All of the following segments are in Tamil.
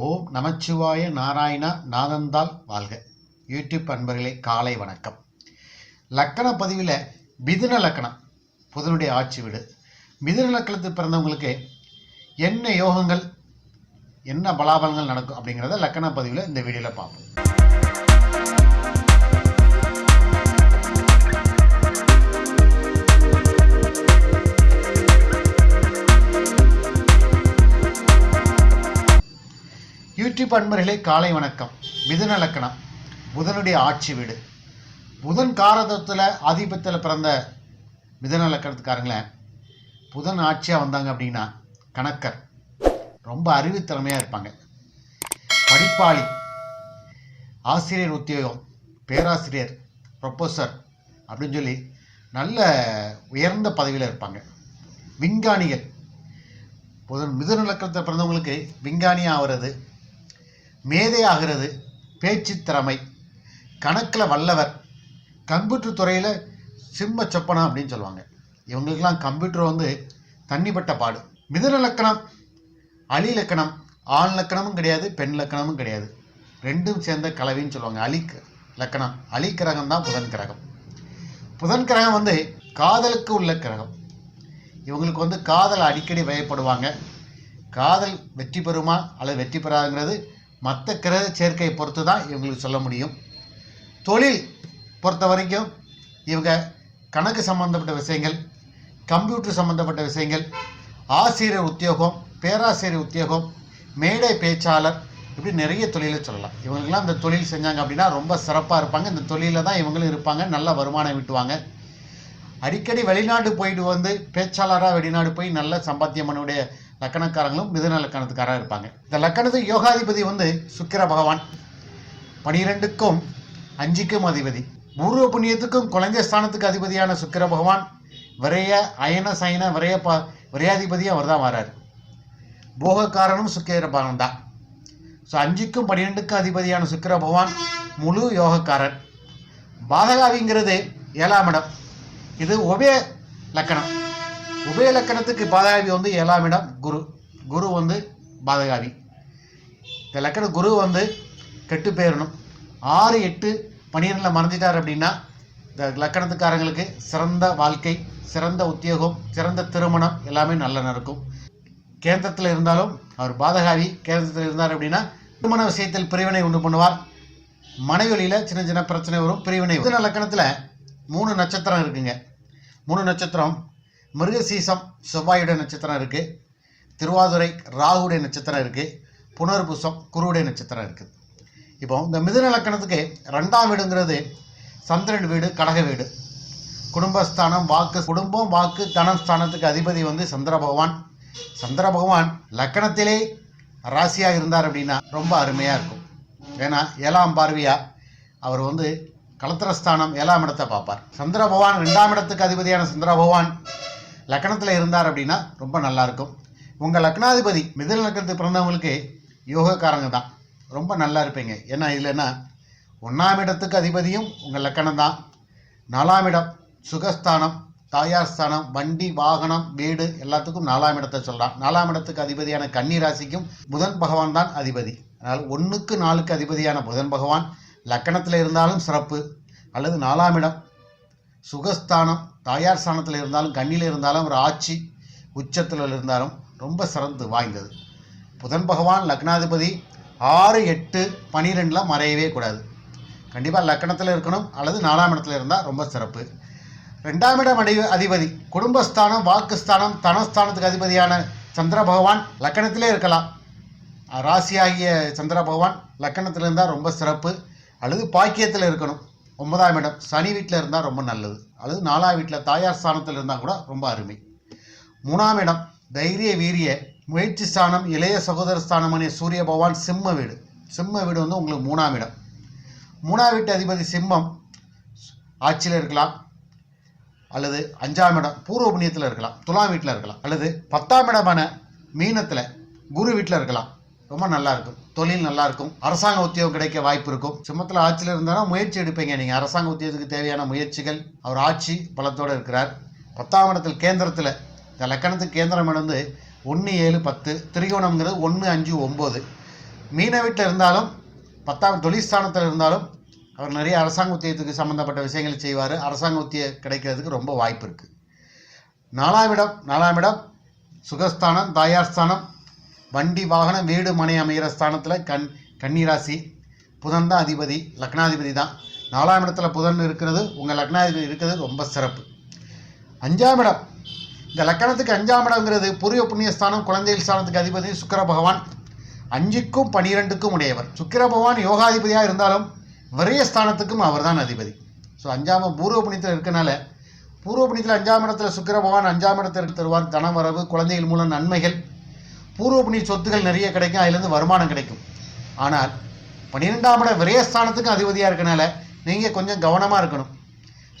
ஓம் நமச்சிவாய நாராயணா நாதந்தால் வாழ்க. யூடியூப் அன்பர்களே காலை வணக்கம். லக்கண பதிவில் மிதுன லக்கணம் புதனுடைய ஆட்சி வீடு. மிதுன லக்கணத்தில் பிறந்தவங்களுக்கு என்ன யோகங்கள் என்ன பலாபலங்கள் நடக்கும் அப்படிங்கிறத லக்கண பதிவில் இந்த வீடியோவில் பார்ப்போம். யூடியூப் அன்பர்களே காலை வணக்கம். மிதுன லக்கணம். புதனுடைய ஆட்சி வீடு. புதன் காரதத்தில் ஆதிபத்தியில் பிறந்த மிதுன லக்கணத்துக்காரங்கள புதன் ஆட்சியாக வந்தாங்க அப்படின்னா கணக்கர் ரொம்ப அறிவுத்திறமையாக இருப்பாங்க. படிப்பாளி ஆசிரியர் உத்தியோகம் பேராசிரியர் ப்ரொஃபஸர் அப்படின்னு சொல்லி நல்ல உயர்ந்த பதவியில் இருப்பாங்க. விஞ்ஞானிகள். புதன் மிதுன லக்கணத்தில் பிறந்தவங்களுக்கு விஞ்ஞானி ஆகிறது மேதையாகிறது பேச்சு திறமை. கணக்கில் வல்லவர். கம்ப்யூட்டர் துறையில் சிம்ம சொப்பனா அப்படின்னு சொல்லுவாங்க. இவங்களுக்கெல்லாம் கம்ப்யூட்டர் வந்து தண்ணிப்பட்ட பாடு. மிதுன லக்கணம் அலி லக்கணம் ஆண் லக்கணமும் கிடையாது பெண் லக்கணமும் கிடையாது. ரெண்டும் சேர்ந்த கலவின்னு சொல்லுவாங்க. அலி லக்கணம். அலி கிரகம் தான் புதன் கிரகம். புதன் கிரகம் வந்து காதலுக்கு உள்ள கிரகம். இவங்களுக்கு வந்து காதல் அடிக்கடி வயப்படுவாங்க. காதல் வெற்றி பெறுமா அல்லது வெற்றி பெறாதுங்கிறது மற்ற கிரக சேர்க்கையை பொறுத்து தான் இவங்களுக்கு சொல்ல முடியும். தொழில் பொறுத்த வரைக்கும் இவங்க கணக்கு சம்பந்தப்பட்ட விஷயங்கள் கம்ப்யூட்டர் சம்பந்தப்பட்ட விஷயங்கள் ஆசிரியர் உத்தியோகம் பேராசிரியர் உத்தியோகம் மேடை பேச்சாளர் இப்படி நிறைய தொழிலை சொல்லலாம். இவங்களுக்கெல்லாம் இந்த தொழில் செஞ்சாங்க அப்படின்னா ரொம்ப சிறப்பாக இருப்பாங்க. இந்த தொழிலில் தான் இவங்களும் இருப்பாங்க. நல்ல வருமானம் விட்டுவாங்க அடிக்கடி வெளிநாடு போயிட்டு வந்து பேச்சாளராக வெளிநாடு போய் நல்ல சம்பாத்தியம் பண்ணக்கூடிய லக்கணக்காரங்களும் மிதுன லக்கணத்துக்காராக இருப்பாங்க. இந்த லக்கணத்து யோகாதிபதி வந்து சுக்கிர பகவான். பனிரெண்டுக்கும் அஞ்சுக்கும் அதிபதி. பூர்வ புண்ணியத்துக்கும் குழந்தை ஸ்தானத்துக்கு அதிபதியான சுக்கிர பகவான். விரைய அயன சயன விரைய ப விரையாதிபதியும் அவர் தான் வராரு. போகக்காரனும் சுக்கிர பகவான் தான் ஸோ அஞ்சுக்கும் பன்னிரெண்டுக்கும் அதிபதியான சுக்கிர பகவான் முழு யோகக்காரன் பாதகாவிங்கிறது ஏழாம் இடம். இது உபய லக்கணம். உபயலக்கணத்துக்கு பாதகாவி வந்து ஏழாம் இடம் குரு. குரு வந்து பாதகாவி இந்த லக்கண குரு வந்து கெட்டு போயிடணும் ஆறு எட்டு பனிரெண்டில் மறைஞ்சிட்டார் அப்படின்னா இந்த லக்கணத்துக்காரங்களுக்கு சிறந்த வாழ்க்கை சிறந்த உத்தியோகம் சிறந்த திருமணம் எல்லாமே நல்ல நடக்கும். கேந்திரத்தில் இருந்தாலும் அவர் பாதகாவி கேந்திரத்தில் இருந்தார் அப்படின்னா திருமண விஷயத்தில் பிரிவினை உண்டு பண்ணுவார். மனைவழியில் சின்ன சின்ன பிரச்சனை வரும் பிரிவினை மிதுன லக்கணத்தில் மூணு நட்சத்திரம் இருக்குங்க. மூணு நட்சத்திரம் மிருகசீசம் செவ்வாயுடைய நட்சத்திரம் இருக்குது திருவாதுரை ராகுடைய நட்சத்திரம் இருக்குது புனர்பூசம் குருவுடைய நட்சத்திரம் இருக்குது இப்போ இந்த மிதுன லக்கணத்துக்கு ரெண்டாம் வீடுங்கிறது சந்திரன் வீடு கடக வீடு. குடும்பஸ்தானம் வாக்கு குடும்பம் வாக்கு தனம் ஸ்தானத்துக்கு அதிபதி வந்து சந்திர பகவான். சந்திர பகவான் லக்கணத்திலே ராசியாக இருந்தார் அப்படின்னா ரொம்ப அருமையாக இருக்கும். ஏன்னா ஏழாம் பார்வையாக அவர் வந்து கலத்திரஸ்தானம் ஏழாம் இடத்தை பார்ப்பார். சந்திர பகவான் ரெண்டாம் இடத்துக்கு அதிபதியான சந்திர பகவான் லக்கணத்தில் இருந்தார் அப்படின்னா ரொம்ப நல்லா இருக்கும் உங்கள் லக்னாதிபதி மிதில் லக்கணத்துக்கு பிறந்தவங்களுக்கு யோகக்காரங்க தான். ரொம்ப நல்லா இருப்பீங்க. ஏன்னா இல்லைன்னா ஒன்றாம் இடத்துக்கு அதிபதியும் உங்கள் லக்கணம் தான். நாலாம் இடம் சுகஸ்தானம் தாயார் ஸ்தானம் வண்டி வாகனம் வீடு எல்லாத்துக்கும் நாலாம் இடத்தை சொல்கிறான் நாலாம் இடத்துக்கு அதிபதியான கன்னி ராசிக்கும் புதன் பகவான் தான் அதிபதி. அதனால் ஒன்றுக்கு நாலுக்கு அதிபதியான புதன் பகவான் லக்கணத்தில் இருந்தாலும் சிறப்பு. அல்லது நாலாம் இடம் சுகஸ்தானம் தாயார் ஸ்தானத்தில் இருந்தாலும் கண்ணியில் இருந்தாலும் ஒரு ஆட்சி உச்சத்தில் இருந்தாலும் ரொம்ப சிறந்து வாய்ந்தது. புதன் பகவான் லக்னாதிபதி ஆறு எட்டு பனிரெண்டில் மறையவே கூடாது. கண்டிப்பாக லக்கணத்தில் இருக்கணும் அல்லது நாலாம் இடத்துல இருந்தால் ரொம்ப சிறப்பு. ரெண்டாம் இடம் அடி அதிபதி குடும்பஸ்தானம் வாக்குஸ்தானம் தனஸ்தானத்துக்கு அதிபதியான சந்திர பகவான் லக்கணத்திலே இருக்கலாம். ராசியாகிய சந்திர பகவான் லக்கணத்தில் இருந்தால் ரொம்ப சிறப்பு. அல்லது பாக்கியத்தில் இருக்கணும். ஒன்பதாம் இடம் சனி வீட்டில் இருந்தால் ரொம்ப நல்லது. அல்லது நாலாம் வீட்டில் தாயார் ஸ்தானத்தில் இருந்தால் கூட ரொம்ப அருமை. மூணாம் இடம் தைரிய வீரிய முயற்சி ஸ்தானம் இளைய சகோதர ஸ்தானமான சூரிய பகவான் சிம்ம வீடு. சிம்ம வீடு வந்து உங்களுக்கு மூணாம் இடம். மூணாம் வீட்டு அதிபதி சிம்மம் ஆட்சியில் இருக்கலாம். அல்லது அஞ்சாம் இடம் பூர்வ புண்ணியத்தில் இருக்கலாம் துலாம் வீட்டில் இருக்கலாம். அல்லது பத்தாம் இடமான மீனத்தில் குரு வீட்டில் இருக்கலாம். ரொம்ப நல்லா இருக்கும் தொழில் நல்லா இருக்கும் அரசாங்க உத்தியோகம் கிடைக்க வாய்ப்பு இருக்கும். சிம்மத்தில் ஆட்சியில் இருந்தாலும் முயற்சி எடுப்பீங்க நீங்கள் அரசாங்க உத்தியோகத்துக்கு தேவையான முயற்சிகள். அவர் ஆட்சி பலத்தோடு இருக்கிறார். பத்தாம் இடத்தில் கேந்திரத்தில் இந்த லக்கணத்துக்கு கேந்திரம் வந்து ஒன்று ஏழு பத்து திரிகோணம்ங்கிறது ஒன்று அஞ்சு ஒம்பது. மீன வீட்டில் இருந்தாலும் பத்தாம் தொழிற்ஸ்தானத்தில் இருந்தாலும் அவர் நிறைய அரசாங்க உத்தியத்துக்கு சம்மந்தப்பட்ட விஷயங்களை செய்வார். அரசாங்க உத்திய கிடைக்கிறதுக்கு ரொம்ப வாய்ப்பு இருக்குது நாலாம் இடம் நாலாம் இடம் சுகஸ்தானம் தாயார் ஸ்தானம் வண்டி வாகனம் வீடு மனை அமைகிற ஸ்தானத்தில் கண் கன்னிராசி புதன் தான் அதிபதி லக்னாதிபதி தான். நாலாம் இடத்துல புதன் இருக்கிறது உங்கள் லக்னாதிபதி இருக்கிறது ரொம்ப சிறப்பு. அஞ்சாம் இடம். இந்த லக்கணத்துக்கு அஞ்சாம் இடங்கிறது பூர்வ புண்ணிய ஸ்தானம் குழந்தைகள் ஸ்தானத்துக்கு அதிபதி சுக்கர பகவான். அஞ்சுக்கும் பனிரெண்டுக்கும் உடையவர். சுக்கிர பகவான் யோகாதிபதியாக இருந்தாலும் விரயஸ்தானத்துக்கும் அவர் தான் அதிபதி. ஸோ அஞ்சாம் பூர்வ புண்ணியத்தில் இருக்கனால பூர்வ புண்ணியத்தில் அஞ்சாம் இடத்துல சுக்கிர பகவான் அஞ்சாம் இடத்திற்கு தருவார். தனவரவு குழந்தைகள் மூலம் நன்மைகள். பூர்வ சொத்துகள் நிறைய கிடைக்கும் அதுலேருந்து வருமானம் கிடைக்கும். ஆனால் பன்னிரெண்டாம் இட விரயஸ்தானத்துக்கும் அதிபதியாக இருக்கனால நீங்கள் கொஞ்சம் கவனமாக இருக்கணும்.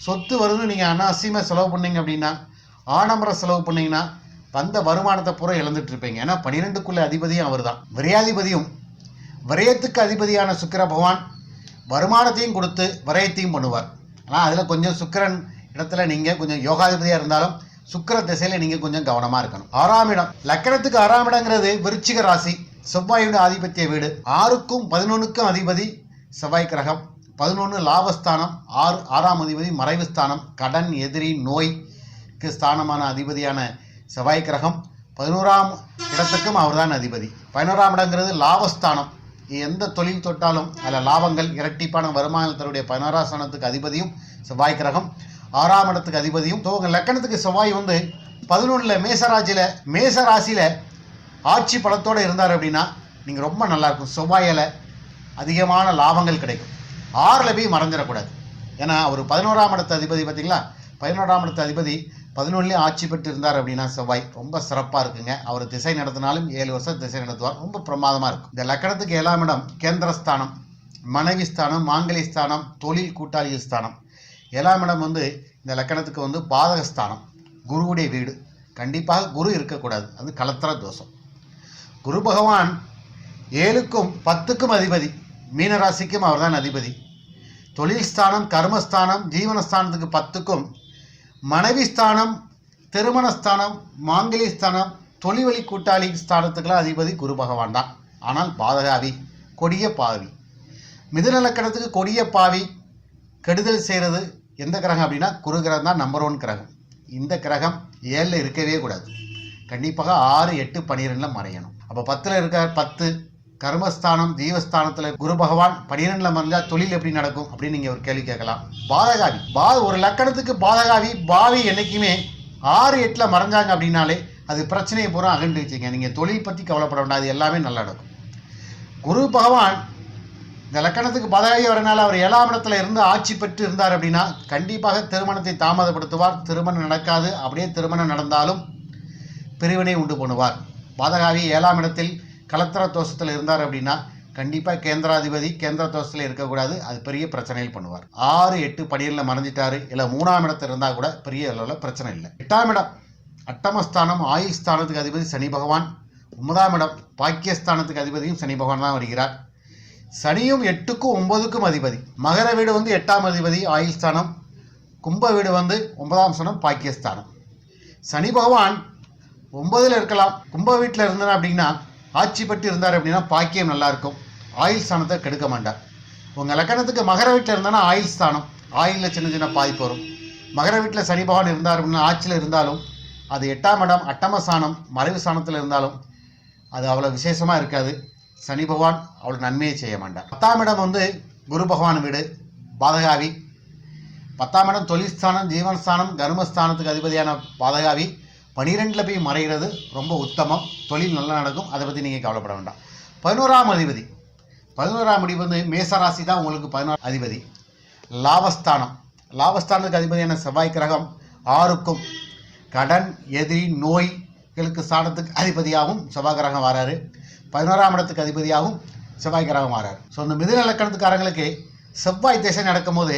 சொத்து வருதுன்னு நீங்கள் அனாவசியமாக செலவு பண்ணீங்க அப்படின்னா ஆடம்பரம் செலவு பண்ணிங்கன்னா வந்த வருமானத்தை பூரா இழந்துட்டு இருப்பீங்க. ஏன்னா பன்னிரெண்டுக்குள்ளே அதிபதியும் அவர் தான் விரையாதிபதியும் விரயத்துக்கு அதிபதியான சுக்கிர பகவான் வருமானத்தையும் கொடுத்து விரயத்தையும் பண்ணுவார். ஆனால் அதில் கொஞ்சம் சுக்கிரன் இடத்துல நீங்கள் கொஞ்சம் யோகாதிபதியாக இருந்தாலும் சுக்கர திசையில் நீங்கள் கொஞ்சம் கவனமாக இருக்கணும். ஆறாம் இடம். லக்கணத்துக்கு ஆறாம் இடங்கிறது விருச்சிக ராசி. செவ்வாயோட ஆதிபத்திய வீடு. ஆறுக்கும் பதினொன்றுக்கும் அதிபதி செவ்வாய் கிரகம். பதினொன்று லாபஸ்தானம். ஆறு ஆறாம் அதிபதி மறைவு ஸ்தானம். கடன் எதிரி நோய்க்கு ஸ்தானமான அதிபதியான செவ்வாய் கிரகம். பதினோராம் இடத்துக்கும் அவர்தான் அதிபதி. பதினோராம் இடங்கிறது லாபஸ்தானம். எந்த தொழில் தொட்டாலும் அதில் லாபங்கள் இரட்டிப்பான வருமானத்தினுடைய பதினோராம் ஸ்தானத்துக்கு அதிபதியும் செவ்வாய் கிரகம். ஆறாம் இடத்துக்கு அதிபதியும் துவங்க லக்கணத்துக்கு செவ்வாய் வந்து பதினொன்றில் மேசராசியில் மேச ராசியில் ஆட்சி பலத்தோடு இருந்தார் அப்படின்னா நீங்கள் ரொம்ப நல்லாயிருக்கும் செவ்வாயில் அதிகமான லாபங்கள் கிடைக்கும். ஆறில் போய் மறைஞ்சிடக்கூடாது. ஏன்னா அவர் பதினோராம் இடத்து அதிபதி பார்த்தீங்களா? பதினோராம் இடத்து அதிபதி பதினொன்றுலேயும் ஆட்சி பெற்று இருந்தார் அப்படின்னா செவ்வாய் ரொம்ப சிறப்பாக இருக்குங்க. அவர் திசை நடத்தினாலும் ஏழு வருஷம் திசை நடத்துவார். ரொம்ப பிரமாதமாக இருக்கும். இந்த லக்கணத்துக்கு ஏழாம் இடம் கேந்திரஸ்தானம் மனைவி ஸ்தானம் மாங்கலி ஸ்தானம் தொழில் கூட்டாளி ஸ்தானம். ஏழாம் இடம் வந்து இந்த லக்கணத்துக்கு வந்து பாதகஸ்தானம் குருவுடைய வீடு. கண்டிப்பாக குரு இருக்கக்கூடாது. அது கலத்திர தோஷம். குரு பகவான் ஏழுக்கும் பத்துக்கும் அதிபதி. மீனராசிக்கும் அவர்தான் அதிபதி. தொழில் ஸ்தானம் கர்மஸ்தானம் ஜீவனஸ்தானத்துக்கு பத்துக்கும். மனைவி ஸ்தானம் திருமணஸ்தானம் மாங்கலி ஸ்தானம் தொழில்வழி கூட்டாளி ஸ்தானத்துக்கெல்லாம் அதிபதி குரு பகவான் தான். ஆனால் பாதகாவி கொடிய பாவி. மிதுன லக்கணத்துக்கு கொடிய பாவி. கெடுதல் செய்கிறது எந்த கிரகம் அப்படின்னா குரு கிரகம் தான் நம்பர் ஒன் கிரகம். இந்த கிரகம் ஏழில் இருக்கவே கூடாது. கண்டிப்பாக ஆறு எட்டு பன்னிரெண்டில் மறையணும். அப்போ பத்தில் இருக்க பத்து கர்மஸ்தானம் தெய்வஸ்தானத்தில் குரு பகவான் பனிரெண்டில் மறைஞ்சால் தொழில் எப்படி நடக்கும் அப்படின்னு நீங்கள் ஒரு கேள்வி கேட்கலாம். பாதகாவி. பா ஒரு லக்கணத்துக்கு பாதகாவி பாவி என்றைக்குமே ஆறு எட்டில் மறைஞ்சாங்க அப்படின்னாலே அது பிரச்சனையை பூரா அகன்று வச்சுங்க நீங்கள் தொழில் பற்றி கவலைப்பட வேண்டாம். அது எல்லாமே நல்லா நடக்கும். குரு பகவான் இந்த லக்கணத்துக்கு பதவி வரனால அவர் ஏழாம் இடத்துல இருந்து ஆட்சி பெற்று இருந்தார் அப்படின்னா கண்டிப்பாக திருமணத்தை தாமதப்படுத்துவார். திருமணம் நடக்காது. அப்படியே திருமணம் நடந்தாலும் பிரிவினை உண்டு பண்ணுவார். பாதகாவி ஏழாம் இடத்தில் கலத்திர தோஷத்தில் இருந்தார் அப்படின்னா கண்டிப்பாக கேந்திராதிபதி கேந்திர தோஷத்தில் இருக்கக்கூடாது. அது பெரிய பிரச்சனைகள் பண்ணுவார். ஆறு எட்டு படியில் மறைஞ்சிட்டாரு. இல்லை மூணாம் இடத்தில் இருந்தால் கூட பெரிய அளவில் பிரச்சனை இல்லை. எட்டாம் இடம் அட்டமஸ்தானம் ஆயுள் ஸ்தானத்துக்கு அதிபதி சனி பகவான். ஒன்பதாம் இடம் பாக்கியஸ்தானத்துக்கு அதிபதியும் சனி பகவான் தான் வருகிறார். சனியும் எட்டுக்கும் ஒன்பதுக்கும் அதிபதி. மகர வீடு வந்து எட்டாம் அதிபதி ஆயுள் ஸ்தானம். கும்ப வீடு வந்து ஒன்பதாம் ஸ்தானம் பாக்கியஸ்தானம். சனி பகவான் ஒன்பதில் இருக்கலாம். கும்ப வீட்டில் இருந்தார் அப்படின்னா ஆட்சி பட்டு இருந்தார் அப்படின்னா பாக்கியம் நல்லாயிருக்கும் ஆயுள் ஸ்தானத்தை கெடுக்க மாட்டார். உங்கள் லக்கணத்துக்கு மகர வீட்டில் இருந்தானா ஆயுள் ஸ்தானம். ஆயிலில் சின்ன சின்ன பாதிப்பு வரும். மகர வீட்டில் சனி பகவான் இருந்தார் அப்படின்னா ஆட்சியில் இருந்தாலும் அது எட்டாம் இடம் அட்டம ஸ்தானம் மறைவு ஸ்தானத்தில் இருந்தாலும் அது அவ்வளோ விசேஷமாக இருக்காது. சனி பகவான் அவளுக்கு நன்மையை செய்ய மாட்டார். பத்தாம் இடம் வந்து குரு பகவான் வீடு பாதகாவி. பத்தாம் இடம் தொழில்ஸ்தானம் ஜீவனஸ்தானம் கர்மஸ்தானத்துக்கு அதிபதியான பாதகாவி. பனிரெண்டில் போய் மறைகிறது ரொம்ப உத்தமம். தொழில் நல்லா நடக்கும் அதை பற்றி நீங்கள் கவலைப்பட வேண்டாம். பதினோராம் அதிபதி. பதினோராம் அடி வந்து மேசராசி தான் உங்களுக்கு பதினோரு அதிபதி. லாபஸ்தானம். லாபஸ்தானத்துக்கு அதிபதியான செவ்வாய் கிரகம் ஆறுக்கும். கடன் எதிரி நோய்களுக்கு ஸ்தானத்துக்கு அதிபதியாகவும் செவ்வாய் கிரகம் வராரு. பதினோராம் இடத்துக்கு அதிபதியாகவும் செவ்வாய் கிரகம் மாறார். ஸோ இந்த மிதுன இலக்கணத்துக்காரங்களுக்கு செவ்வாய் திசை நடக்கும்போது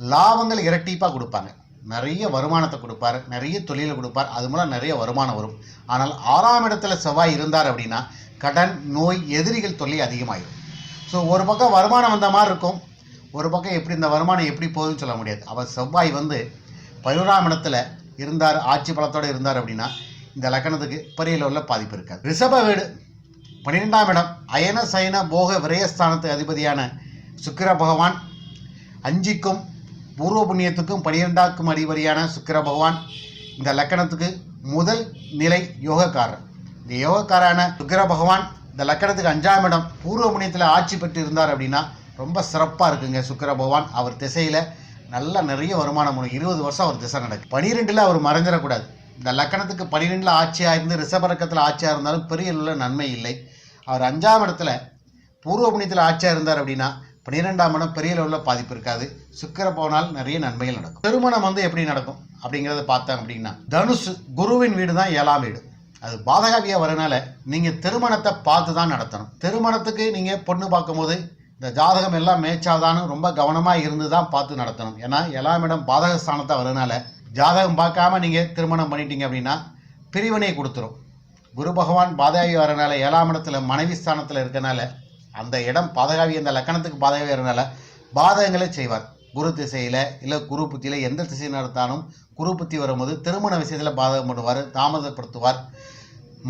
லாபங்கள் இரட்டிப்பாக கொடுப்பாங்க. நிறைய வருமானத்தை கொடுப்பார் நிறைய தொழிலை கொடுப்பார் அது மூலம் நிறைய வருமானம் வரும். ஆனால் ஆறாம் இடத்துல செவ்வாய் இருந்தார் அப்படின்னா கடன் நோய் எதிரிகள் தொல்லை அதிகமாகிடும் ஸோ ஒரு பக்கம் வருமானம் வந்த மாதிரி இருக்கும். ஒரு பக்கம் எப்படி இந்த வருமானம் எப்படி போகுதுன்னு சொல்ல முடியாது. அவர் செவ்வாய் வந்து பதினோராம் இடத்துல இருந்தார் ஆட்சி பலத்தோடு இருந்தார் அப்படின்னா இந்த லக்கணத்துக்கு பெரிய லெவலில் பாதிப்பு இருக்காது. ரிஷப வீடு பன்னிரெண்டாம் இடம் அயன சயன போக விரயஸ்தானத்து அதிபதியான சுக்கிர பகவான். அஞ்சிக்கும் பூர்வ புண்ணியத்துக்கும் பனிரெண்டாக்கும் அதிபதியான சுக்கிர பகவான். இந்த லக்கணத்துக்கு முதல் நிலை யோகக்காரர். இந்த யோகக்காரான சுக்கிர பகவான் இந்த லக்கணத்துக்கு அஞ்சாம் இடம். பூர்வ புண்ணியத்தில் ஆட்சி பெற்று இருந்தார் அப்படின்னா ரொம்ப சிறப்பாக இருக்குங்க சுக்கிர பகவான். அவர் திசையில் நல்ல நிறைய வருமானம் வரும். இருபது வருஷம் அவர் திசை நடக்கும். பனிரெண்டில் அவர் மறைஞ்சிடக்கூடாது. இந்த லக்கணத்துக்கு பனிரெண்டில் ஆட்சியாக இருந்து ரிஷபரக்கத்தில் ஆட்சியாக இருந்தாலும் பெரிய அளவில் நன்மை இல்லை. அவர் அஞ்சாம் இடத்துல பூர்வ புண்ணியத்தில் ஆட்சியாக இருந்தார் அப்படின்னா பன்னிரெண்டாம் இடம் பெரிய லெவலில் பாதிப்பு இருக்காது. சுக்கிர போனால் நிறைய நன்மைகள் நடக்கும். திருமணம் வந்து எப்படி நடக்கும் அப்படிங்கிறத பார்த்தேன் அப்படின்னா தனுசு குருவின் வீடு தான் ஏழாம் வீடு. அது பாதகாவியாக வரனால நீங்கள் திருமணத்தை பார்த்து தான் நடத்தணும். திருமணத்துக்கு நீங்கள் பொண்ணு பார்க்கும்போது இந்த ஜாதகம் எல்லாம் மேய்ச்சாதான்னு ரொம்ப கவனமாக இருந்து தான் பார்த்து நடத்தணும். ஏன்னா ஏழாம் இடம் பாதக ஸ்தானத்தை வரனால ஜாதகம் பார்க்காம நீங்கள் திருமணம் பண்ணிட்டீங்க அப்படின்னா பிரிவினை கொடுத்துரும். குரு பகவான் பாதகாவி வரனால ஏழாம் இடத்துல மனைவி ஸ்தானத்தில் இருக்கனால அந்த இடம் பாதகாவி அந்த லக்கணத்துக்கு பாதகாவி வரனால பாதகங்களை செய்வார். குரு திசையில் இல்லை குரு புத்தியில் எந்த திசை நடத்தாலும் குரு புத்தி வரும்போது திருமண விஷயத்தில் பாதகம் பண்ணுவார் தாமதப்படுத்துவார்.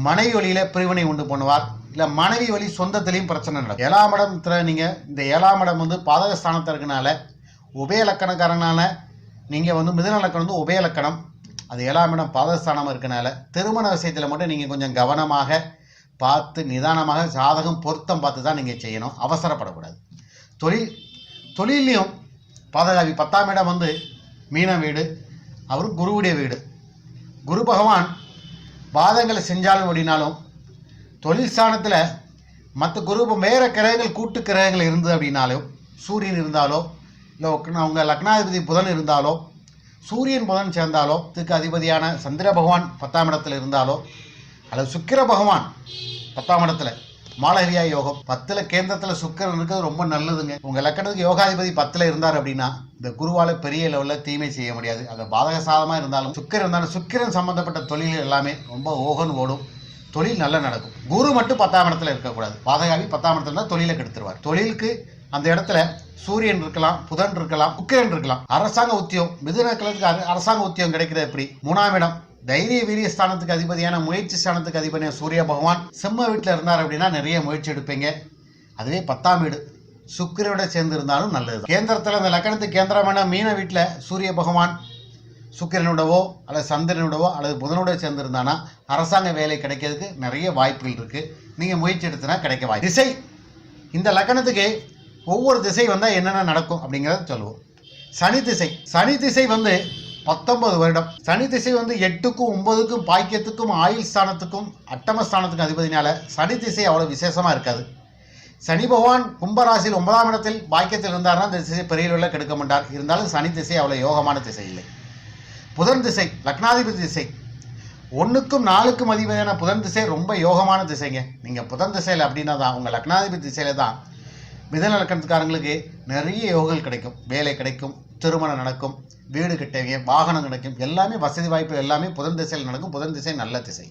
மனைவி வழியில் பிரிவினை உண்டு பண்ணுவார். இல்லை மனைவி வழி சொந்தத்திலையும் பிரச்சனை நடக்கும். ஏழாம் இடத்துல நீங்கள் இந்த ஏழாம் இடம் வந்து பாதக ஸ்தானத்தில் இருக்கனால உபய லக்கணக்காரனால நீங்கள் வந்து மிதன லக்கணம் வந்து உபய லக்கணம். அது ஏழாம் இடம் பாதஸ்தானம் இருக்கனால திருமண விஷயத்தில் மட்டும் நீங்கள் கொஞ்சம் கவனமாக பார்த்து நிதானமாக ஜாதகம் பொருத்தம் பார்த்து தான் நீங்கள் செய்யணும். அவசரப்படக்கூடாது. தொழில் தொழிலையும் பாதகாவி பத்தாம் இடம் வந்து மீன வீடு அவரும் குருவுடைய வீடு. குரு பகவான் பாதங்களை செஞ்சாலும் அப்படின்னாலும் தொழில் ஸ்தானத்தில் மற்ற குரு வேற கிரகங்கள் கூட்டு கிரகங்கள் இருந்தது அப்படின்னாலும் சூரியன் இருந்தாலோ இல்லை அவங்க லக்னாதிபதி புதன் இருந்தாலோ சூரியன் புதன் சேர்ந்தாலோ இதுக்கு அதிபதியான சந்திர பகவான் பத்தாம் இடத்துல இருந்தாலோ அல்லது சுக்கிர பகவான் பத்தாம் இடத்துல மாலரியா யோகம் பத்தில் கேந்திரத்தில் சுக்கிரன் இருக்கிறது ரொம்ப நல்லதுங்க. உங்கள் லக்கணத்துக்கு யோகாதிபதி பத்தில் இருந்தார் அப்படின்னா இந்த குருவால் பெரிய லெவலில் தீமை செய்ய முடியாது. அது பாதக சாதமாக இருந்தாலும் சுக்கரன் இருந்தாலும் சுக்கிரன் சம்மந்தப்பட்ட தொழில் எல்லாமே ரொம்ப ஓகன் ஓடும். தொழில் நல்லா நடக்கும். குரு மட்டும் பத்தாம் இடத்துல இருக்கக்கூடாது. பாதகாவி பத்தாம் இடத்துல இருந்தால் தொழிலை கெடுத்துருவார். தொழிலுக்கு அந்த இடத்துல சூரியன் இருக்கலாம் புதன் இருக்கலாம் சுக்கிரன் இருக்கலாம். அரசாங்க உத்தியோகம் மிதுனக்களுக்கு அரசாங்க உத்தியோகம் கிடைக்கிறது எப்படி? மூணாம் இடம். தைரிய வீரிய ஸ்தானத்துக்கு அதிபதியான முயற்சி ஸ்தானத்துக்கு அதிபதியான சூரிய பகவான் சிம்ம வீட்டில் இருந்தார் அப்படின்னா நிறைய முயற்சி எடுப்பீங்க. அதுவே பத்தாம் வீடு. சுக்கிரோட சேர்ந்து இருந்தாலும் நல்லது கேந்திரத்தில் அந்த லக்கணத்துக்கு கேந்திரமான மீன வீட்டில் சூரிய பகவான் சுக்கிரனோடவோ அல்லது சந்திரனோடவோ அல்லது புதனோட சேர்ந்துருந்தானா அரசாங்க வேலை கிடைக்கிறதுக்கு நிறைய வாய்ப்புகள் இருக்குது நீங்கள் முயற்சி எடுத்தனா கிடைக்க வாய்ப்பு. திசை. இந்த லக்கணத்துக்கு ஒவ்வொரு திசை வந்தால் என்னென்ன நடக்கும் அப்படிங்கிறத சொல்லுவோம். சனி திசை. சனி திசை வந்து பத்தொன்பது வருடம். சனி திசை வந்து எட்டுக்கும் ஒன்பதுக்கும் பாக்கியத்துக்கும் ஆயுள் ஸ்தானத்துக்கும் அட்டம ஸ்தானத்துக்கும் அதிபதினால சனி திசை அவ்வளோ விசேஷமாக இருக்காது. சனி பகவான் கும்பராசியில் ஒன்பதாம் இடத்தில் பாக்கியத்தில் இருந்தார்னா இந்த திசை பெரிய அளவில் கெடுக்க மாட்டார். இருந்தாலும் சனி திசை அவ்வளோ யோகமான திசை இல்லை. புதன் திசை லக்னாதிபதி திசை. ஒன்றுக்கும் நாலுக்கும் அதிபதியான புதன் திசை ரொம்ப யோகமான திசைங்க. நீங்கள் புதன் திசையில் அப்படின்னா தான் உங்கள் லக்னாதிபதி திசையில் தான் மிதன லக்கணத்துக்காரங்களுக்கு நிறைய யோகங்கள் கிடைக்கும். வேலை கிடைக்கும் திருமணம் நடக்கும் வீடு கிட்டவங்க வாகனம் கிடைக்கும். எல்லாமே வசதி வாய்ப்பு எல்லாமே புதன் திசையில் நடக்கும். புதன் திசை நல்ல திசை.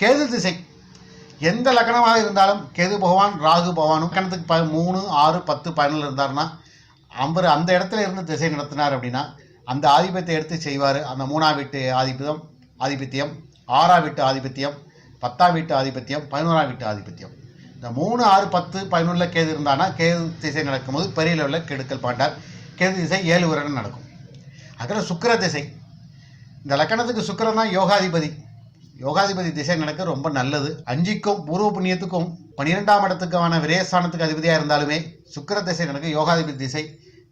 கேது திசை. எந்த லக்கணமாக இருந்தாலும் கேது பகவான் ராகு பகவானும் கணத்துக்கு ப மூணு ஆறு பத்து பதினொன்று இருந்தாருன்னா அவர் அந்த இடத்துல இருந்து திசை நடத்தினார் அப்படின்னா அந்த ஆதிபத்தியத்தை எடுத்து செய்வார். அந்த மூணாம் வீட்டு ஆதிபத்தியம் ஆதிபத்தியம் ஆறாம் வீட்டு ஆதிபத்தியம் பத்தாம் வீட்டு ஆதிபத்தியம் பதினோராம் வீட்டு ஆதிபத்தியம். இந்த மூணு ஆறு பத்து பதினொன்றில் கேது இருந்தானா கேது திசை நடக்கும்போது பெரிய லெவலில் கெடுக்கல் பாண்டார் கேது திசை ஏழு வருடம் நடக்கும். அதில் சுக்கிர திசை. இந்த லக்கணத்துக்கு சுக்கிரன் தான் யோகாதிபதி. யோகாதிபதி திசை நடக்க ரொம்ப நல்லது. அஞ்சிக்கும் பூர்வ புண்ணியத்துக்கும் பன்னிரெண்டாம் இடத்துக்கான விரயஸ்தானத்துக்கு அதிபதியாக இருந்தாலுமே சுக்கிர திசை நடக்க யோகாதிபதி திசை.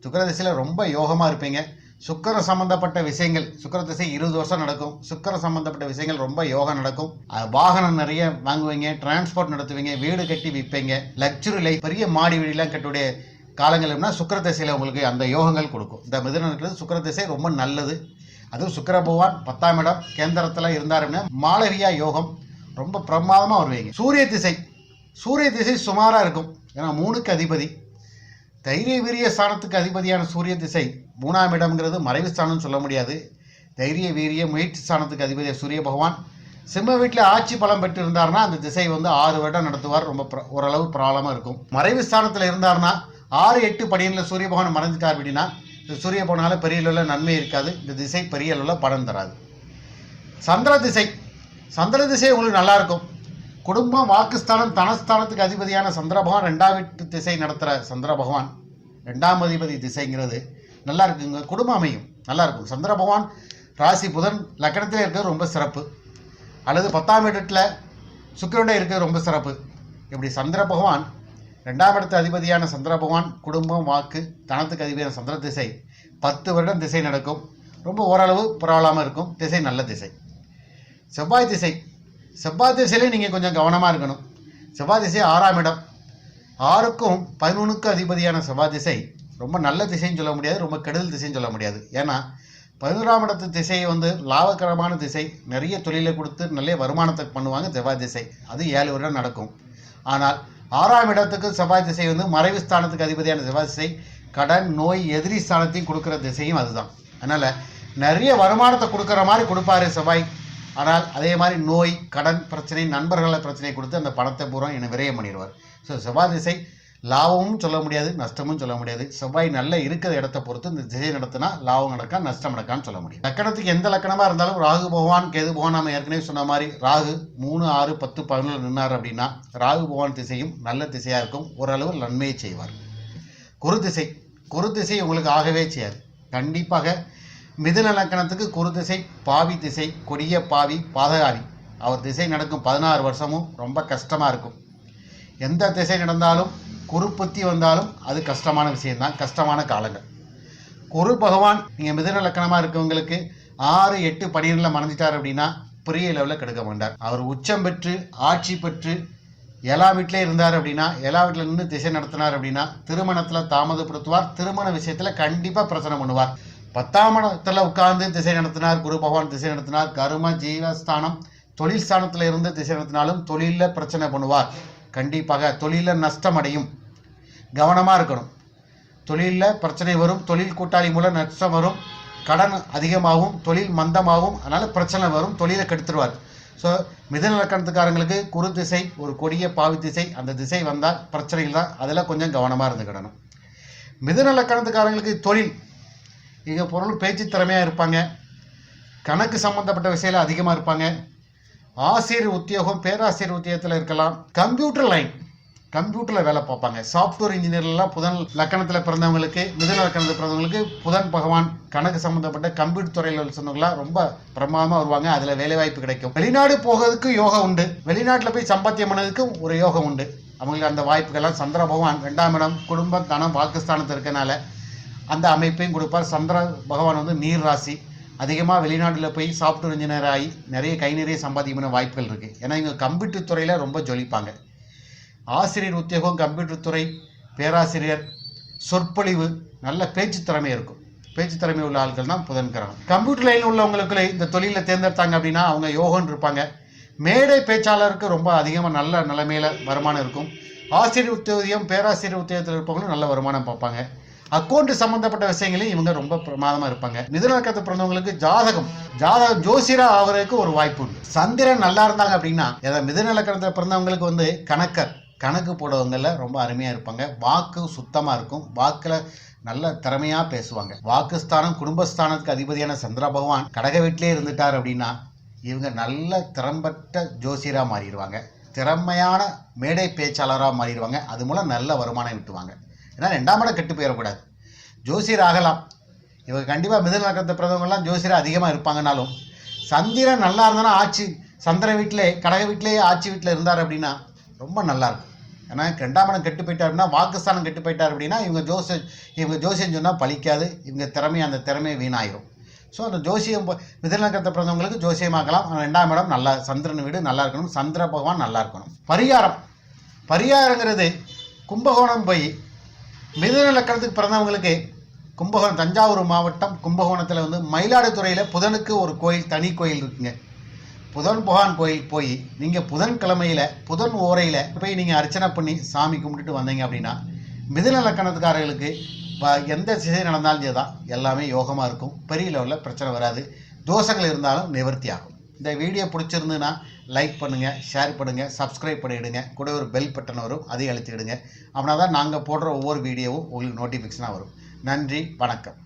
சுக்கர திசையில் ரொம்ப யோகமாக இருப்பீங்க. சுக்கர சம்பந்தப்பட்ட விஷயங்கள் சுக்கர திசை இருபது வருஷம் நடக்கும். சுக்கர சம்பந்தப்பட்ட விஷயங்கள் ரொம்ப யோகா நடக்கும். வாகனம் நிறைய வாங்குவீங்க டிரான்ஸ்போர்ட் நடத்துவீங்க வீடு கட்டி விற்பீங்க லக்ஸுரி லைஃப் பெரிய மாடி வீடுலாம் கட்டுடைய காலங்கள் சுக்கர சுக்கிர திசையில் உங்களுக்கு அந்த யோகங்கள் கொடுக்கும். இந்த மிதுனம் சுக்கர சுக்கிர திசை ரொம்ப நல்லது. அதுவும் சுக்கர பகவான் பத்தாம் இடம் கேந்திரத்தில் இருந்தார் அப்படின்னா மாளவியா யோகம் ரொம்ப பிரமாதமாக வருவீங்க. சூரிய திசை சூரிய திசை சுமாராக இருக்கும். ஏன்னா மூணுக்கு அதிபதி. தைரிய வீரிய ஸ்தானத்துக்கு அதிபதியான சூரிய திசை மூணாம் இடம்ங்கிறது மறைவு ஸ்தானம்னு சொல்ல முடியாது. தைரிய வீரிய முயற்சி ஸ்தானத்துக்கு அதிபதியாக சூரிய பகவான். சிம்ம வீட்டில் ஆட்சி பலம் பெற்று இருந்தார்னா அந்த திசை வந்து ஆறு வருடம் நடத்துவார். ரொம்ப ஓரளவு ப்ராப்ளமாக இருக்கும். மறைவு ஸ்தானத்தில் இருந்தார்னா ஆறு எட்டு படியனில் சூரிய பகவான் மறைஞ்சிட்டார் அப்படின்னா இந்த சூரிய பகவானால பெரிய அளவில் நன்மை இருக்காது. இந்த திசை பெரிய அளவில் பலன் தராது. சந்திர திசை. சந்திர திசை உங்களுக்கு நல்லாயிருக்கும் குடும்பம் வாக்குஸ்தானம் தனஸ்தானத்துக்கு அதிபதியான சந்திர பகவான் ரெண்டாம் வீட்டு திசை நடத்துகிற சந்திர பகவான் ரெண்டாம் அதிபதி திசைங்கிறது நல்லா இருக்குங்க. குடும்பம் அமையும். நல்லா இருக்கும். சந்திர பகவான் ராசி புதன் லக்கணத்தில் இருக்கிறது ரொம்ப சிறப்பு. அல்லது பத்தாம் இடத்துல சுக்கிரனோட இருக்கிறது ரொம்ப சிறப்பு. இப்படி சந்திர பகவான் ரெண்டாம் இடத்து அதிபதியான சந்திர பகவான் குடும்பம் வாக்கு தனத்துக்கு அதிபதியான சந்திர திசை பத்து வருடம் திசை நடக்கும். ரொம்ப ஓரளவு பரவாயில்லாமல் இருக்கும். திசை நல்ல திசை. செவ்வாய் திசை செவ்வாய் திசையிலே நீங்கள் கொஞ்சம் கவனமாக இருக்கணும். செவ்வாய் திசை ஆறாம் இடம். ஆறுக்கும் பதினொன்றுக்கும் அதிபதியான செவ்வாய் திசை ரொம்ப நல்ல திசைன்னு சொல்ல முடியாது ரொம்ப கெடுதல் திசைன்னு சொல்ல முடியாது. ஏன்னா பதினோராம் இடத்து திசை வந்து லாபகரமான திசை நிறைய தொழிலை கொடுத்து நல்ல வருமானத்தை பண்ணுவாங்க செவ்வாய் திசை. அது ஏழு வருடம் நடக்கும். ஆனால் ஆறாம் இடத்துக்கு செவ்வாய் திசை வந்து மறைவு ஸ்தானத்துக்கு அதிபதியான செவ்வாய் திசை கடன் நோய் எதிரி ஸ்தானத்தையும் கொடுக்குற திசையும் அதுதான். அதனால் நிறைய வருமானத்தை கொடுக்குற மாதிரி கொடுப்பாரு செவ்வாய். ஆனால் அதே மாதிரி நோய் கடன் பிரச்சனை நண்பர்களை பிரச்சனை கொடுத்து அந்த பணத்தை பூரா என்னை விரயம் பண்ணிடுவார். ஸோ செவ்வாய் திசை லாபமும் சொல்ல முடியாது நஷ்டமும் சொல்ல முடியாது. செவ்வாய் நல்ல இருக்கிற இடத்த பொறுத்து இந்த திசை நடத்தினா லாபம் நடக்கா நஷ்டம் நடக்கான்னு சொல்ல முடியும். லக்கணத்துக்கு எந்த லக்கணமாக இருந்தாலும் ராகு பகவான் கேது பகவான் நம்ம ஏற்கனவே சொன்ன மாதிரி ராகு மூணு ஆறு பத்து பதினொன்று நின்னார் அப்படின்னா ராகு பகவான் திசையும் நல்ல திசையாக இருக்கும். ஓரளவு நன்மையை செய்வார். குரு திசை குரு திசை உங்களுக்கு ஆகவே செய்யாது. கண்டிப்பாக மிதுன லக்கணத்துக்கு குரு திசை பாவி திசை கொடிய பாவி பாதகாரி. அவர் திசை நடக்கும் பதினாறு வருஷமும் ரொம்ப கஷ்டமாக இருக்கும். எந்த திசை நடந்தாலும் குரு புத்தி வந்தாலும் அது கஷ்டமான விஷயம்தான். கஷ்டமான காலங்கள். குரு பகவான் நீங்கள் மிதுன லக்கணமாக இருக்கவங்களுக்கு ஆறு எட்டு பனிரெண்டில் மறைஞ்சிட்டார் அப்படின்னா பெரிய லெவலில் கெடுக்க மாட்டார். அவர் உச்சம் பெற்று ஆட்சி பெற்று எல்லா வீட்டிலே இருந்தார் அப்படின்னா எல்லா வீட்டில் நின்று திசை நடத்தினார் அப்படின்னா திருமணத்தில் தாமதப்படுத்துவார். திருமண விஷயத்தில் கண்டிப்பாக பிரச்சனை பண்ணுவார். பத்தாம் இடத்துல உட்கார்ந்து திசை நடத்தினார் குரு பகவான் திசை நடத்தினார். கரும ஜீவஸ்தானம் தொழில் ஸ்தானத்தில் இருந்து திசை நடத்தினாலும் தொழிலில் பிரச்சனை பண்ணுவார். கண்டிப்பாக தொழிலில் நஷ்டம் அடையும். கவனமாக இருக்கணும். தொழிலில் பிரச்சனை வரும். தொழில் கூட்டாளி மூலம் நஷ்டம் வரும். கடன் அதிகமாகும். தொழில் மந்தமாகும். அதனால் பிரச்சனை வரும். தொழிலை கெடுத்துருவார். ஸோ மிதன லக்கணத்துக்காரங்களுக்கு குரு திசை ஒரு கொடிய பாவி திசை அந்த திசை வந்தால் பிரச்சனைகள் தான் அதில் கொஞ்சம் கவனமாக இருந்துக்கிடணும். மிதன லக்கணத்துக்காரங்களுக்கு தொழில். இங்கே பொருள் பேச்சு திறமையாக இருப்பாங்க. கணக்கு சம்மந்தப்பட்ட விஷயத்தில் அதிகமாக இருப்பாங்க. ஆசிரியர் உத்தியோகம் பேராசிரியர் உத்தியோகத்தில் இருக்கலாம். கம்ப்யூட்டர் லைன் கம்ப்யூட்டரில் வேலை பார்ப்பாங்க. சாஃப்ட்வேர் இன்ஜினியர்லாம் புதன் லக்கணத்தில் பிறந்தவங்களுக்கு மிதன லக்கணத்தில் பிறந்தவங்களுக்கு புதன் பகவான் கணக்கு சம்மந்தப்பட்ட கம்ப்யூட்டர் துறையில் சொன்னவங்களாம் ரொம்ப பிரமாதமாக வருவாங்க. அதில் வேலைவாய்ப்பு கிடைக்கும். வெளிநாடு போகிறதுக்கு யோகம் உண்டு. வெளிநாட்டில் போய் சம்பாத்தியம் பண்ணதுக்கும் ஒரு யோகம் உண்டு. அவங்களுக்கு அந்த வாய்ப்புகள்லாம் சந்திர பகவான் ரெண்டாம் இடம் குடும்பம் தனம் பாகிஸ்தானத்தில் இருக்கனால. அந்த அமைப்பையும் கொடுப்பார். சந்திர பகவான் வந்து நீர் ராசி. அதிகமாக வெளிநாட்டில் போய் சாஃப்ட்வேர் இன்ஜினியர் ஆகி நிறைய கை நிறைய சம்பாதிக்கமான வாய்ப்புகள் இருக்குது ஏன்னா இங்கே கம்ப்யூட்டர் துறையில் ரொம்ப ஜொலிப்பாங்க. ஆசிரியர் உத்தியோகம் கம்ப்யூட்டர் துறை பேராசிரியர் சொற்பொழிவு நல்ல பேச்சு திறமை இருக்கும். பேச்சு திறமை உள்ள ஆட்கள் தான் புதன்கிரகம். கம்ப்யூட்டர் லைனில் உள்ளவங்களுக்கு இந்த தொழிலில் தேர்ந்தெடுத்தாங்க அப்படின்னா அவங்க யோகன் இருப்பாங்க. மேடை பேச்சாளருக்கு ரொம்ப அதிகமாக நல்ல நிலைமையில் வருமானம் இருக்கும். ஆசிரியர் உத்தியோகம் பேராசிரியர் உத்தியோகத்தில் இருப்பவங்களும் நல்ல வருமானம் பார்ப்பாங்க. அக்கௌண்ட் சம்பந்தப்பட்ட விஷயங்களையும் இவங்க ரொம்ப பிரமாதமாக இருப்பாங்க. மிதுனக்கத்தை பிறந்தவங்களுக்கு ஜாதகம் ஜாதகம் ஜோசியரா ஆகிறதுக்கு ஒரு வாய்ப்பு உண்டு. சந்திரன் நல்லா இருந்தாங்க அப்படின்னா ஏதாவது மிதுநலக்கணத்தை பிறந்தவங்களுக்கு வந்து கணக்கர் கணக்கு போடுறவங்கள ரொம்ப அருமையாக இருப்பாங்க. வாக்கு சுத்தமாக இருக்கும். வாக்கில் நல்ல திறமையாக பேசுவாங்க. வாக்குஸ்தானம் குடும்பஸ்தானத்துக்கு அதிபதியான சந்திர பகவான் கடக வீட்டிலே இருந்துட்டார் அப்படின்னா இவங்க நல்ல திறம்பட்ட ஜோசியராக மாறிடுவாங்க. திறமையான மேடை பேச்சாளராக மாறிடுவாங்க. அது மூலம் நல்ல வருமானம் விட்டுவாங்க ஏன்னா ரெண்டாம் இடம் கெட்டு போயிடக்கூடாது. ஜோசியர் ஆகலாம். இவங்க கண்டிப்பாக மிதன நகரத்தை பிரதவங்கள்லாம் ஜோசியர் அதிகமாக இருப்பாங்கனாலும் சந்திரன் நல்லா இருந்தானா ஆட்சி சந்திரன் வீட்டிலே கடக வீட்டிலே ஆட்சி வீட்டில் இருந்தார் அப்படின்னா ரொம்ப நல்லாயிருக்கும் ஏன்னா ரெண்டாம் இடம் கெட்டு போயிட்டார் அப்படின்னா வாக்குஸ்தானம் கெட்டு போயிட்டார் அப்படின்னா இவங்க ஜோசி இவங்க ஜோசியம் சொன்னால் பழிக்காது. இவங்க திறமை அந்த திறமை வீணாயிரும். ஸோ அந்த ஜோசியம் மிதநகரத்தை பிறந்தவங்களுக்கு ஜோசியமாக்கலாம் ரெண்டாம் இடம் நல்லா சந்திரன் வீடு நல்லா இருக்கணும். சந்திர பகவான் நல்லா இருக்கணும். பரிகாரம். பரிகாரங்கிறது கும்பகோணம் போய் மிதுன லக்கணத்துக்கு பிறந்தவங்களுக்கு கும்பகோணம் தஞ்சாவூர் மாவட்டம் கும்பகோணத்தில் வந்து மயிலாடுதுறையில் புதனுக்கு ஒரு கோயில் தனி கோயில் இருக்குங்க. புதன் புகான் கோயில் போய் நீங்கள் புதன் கிழமையில் புதன் ஓரையில் போய் நீங்கள் அர்ச்சனை பண்ணி சாமி கும்பிட்டுட்டு வந்தீங்க அப்படின்னா மிதுன லக்கணத்துக்காரர்களுக்கு எந்த திசை நடந்தாலும் தான் எல்லாமே யோகமாக இருக்கும். பெரிய லெவலில் பிரச்சனை வராது. தோஷங்கள் இருந்தாலும் நிவர்த்தி ஆகும். இந்த வீடியோ பிடிச்சிருந்துன்னா லைக் பண்ணுங்கள் ஷேர் பண்ணுங்கள் சப்ஸ்கிரைப் பண்ணிவிடுங்க கூட ஒரு பெல் பட்டன் வரும் அதையும் அழுத்திவிடுங்க அப்படின்னா தான் நாங்கள் போடுற ஒவ்வொரு வீடியோவும் உங்களுக்கு நோட்டிஃபிகேஷனாக வரும். நன்றி வணக்கம்.